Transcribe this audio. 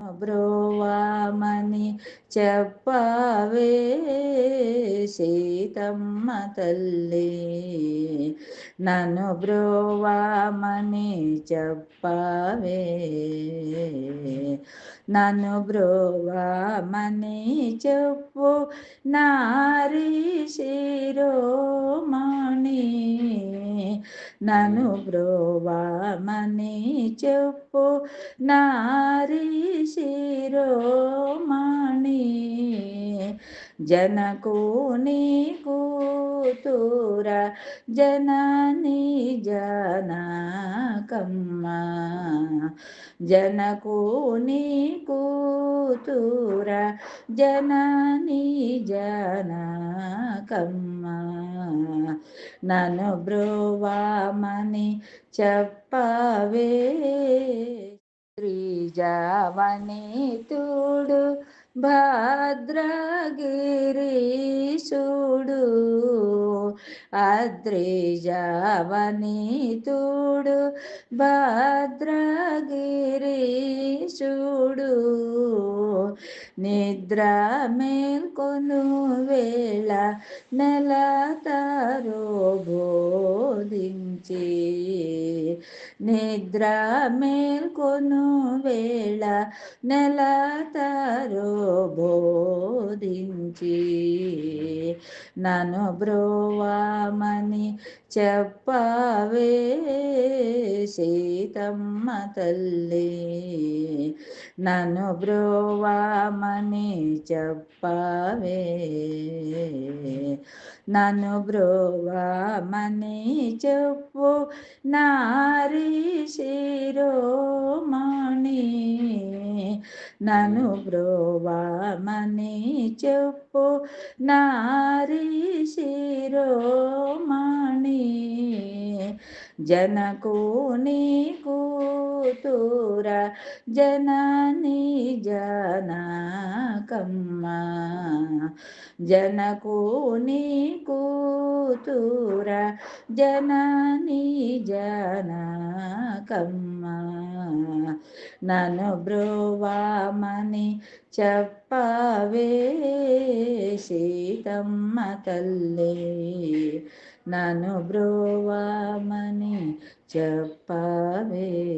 బ్రోవామని చెప్పవే సీతమ్మ తల్లి. నన్ను బ్రోవామని చెప్పవే. నన్ను బ్రోవామని చెప్పు నారీ నన్ను బ్రోవామని చెప్పు. నారీ శిరోమణి జనకుని కూతుర జనని జనకమ్మ జనకుని కూతుర జనని జనకమ్మ నన్ను బ్రువామని చెప్పవే. శ్రీజావని తుడు భద్రగిరీశుడు. అద్రిజావని తుడు భద్రగిరీశుడు. నిద్ర మేల్కొను వేళ నెల తరో బోధించి. నిద్ర మేల్కొను వేళ నెల తరో బోధించి. నన్ను బ్రోవామని చెప్పవే సీతమ్మ తల్లి. నన్ను బ్రోవామని చెప్పవే. నన్ను బ్రోవామని చెప్పు నారీ శిరోమణి. నన్ను బ్రోవామని చెప్పు నారీ శిరోమణి. జనకు నీకు కూతుర జనని జనకమ్మ. జనకుని కూతుర జనని జనకమ్మ. నను బ్రోవామని చెప్పవే సీతమ్మ తల్లే. నను బ్రోవామని చెప్పవే